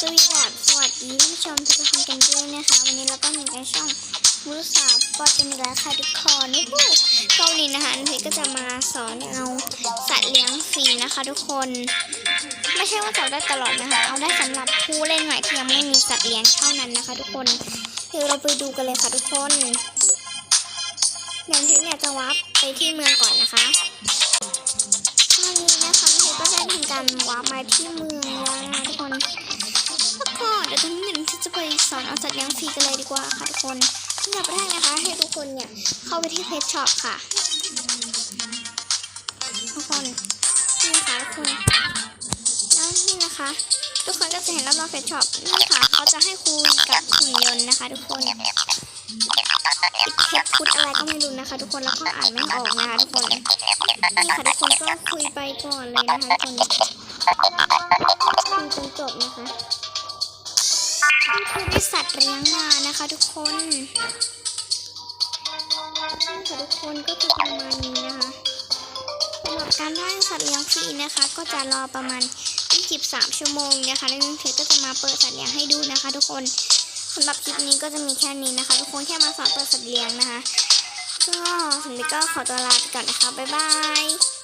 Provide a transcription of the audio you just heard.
สวัสดีครับสวัสดีท่านผู้ชมทุกท่านกันด้วยนะคะ วันนี้เราก็อยู่ในช่องมุสาปอจะมีราคาทุกคนนี่ผู้เกาหลีนะคะอันนี้ก็จะมาสอนเอาสัตว์เลี้ยงฟรีนะคะ ทุกคน ไม่ใช่ว่าจะเอาได้ตลอดนะคะ เอาได้สำหรับผู้เล่นใหม่ที่ยังไม่มีสัตว์เลี้ยงเท่านั้นนะคะ ทุกคนเดี๋ยวเราไปดูกันเลยค่ะทุกคนเดี๋ยวเทคเนี่ยจะวับไปที่เมืองก่อนนะคะตอนนี้นะคะเทคก็ได้ทำการวับมาที่เมืองแล้วนะคะทุกคน อนเอาสัตว์เลี้ยงฟรีกันเลยดีกว่าค่ะทุกคนอันดับแรกนะคะ ให้ทุกคนเนี่ยเข้าไปที่เพจช็อปค่ะ ทุกคนนี่นะคะทุกคนแล้วนี่นะคะ ทุกคนก็จะเห็นรอบๆเพจช็อปนี่ค่ะเขาจะให้คุยกับหุ่นยนต์นะคะ ทุกคนเพจพูดอะไรก็ไม่รู้นะคะ ทุกคนแล้วก็อ่านไม่ออกนะคะทุกคนนี่ค่ะทุกคนก็คุยไปก่อนเลยนะคะทุกคนคุยจนจบนะคะคือบริษัทเลี้ยงม นะคะทุกคนนี่ค่ะทุกคนก็จะประมาณนี้นะคะสำหรับการได้สัตว์เลี้ยงฟรีนะคะ ก็จะรอประมาณ23ชั่วโมงนะคะแล้วน้องเทก็จะมาเปิดสัตว์เลี้ยงให้ดูนะคะ ทุกคนสำหรับคลิปนี้ก็จะมีแค่นี้นะคะ ทุกคนแค่มาสอนเปิดสัตว์เลี้ยงนะคะ ก็สำหรับนี้ก็ขอตัวลาไปก่อนนะคะบ๊ายบาย